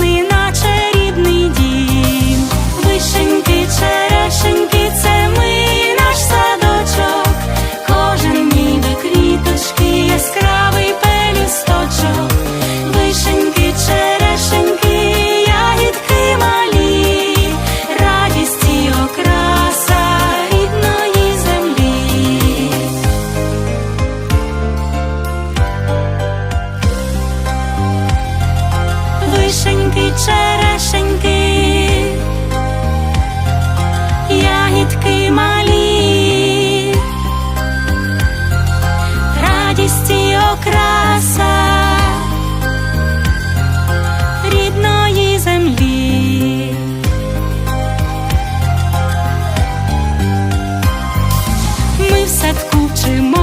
me окраса рідної землі. Ми в садку вчимося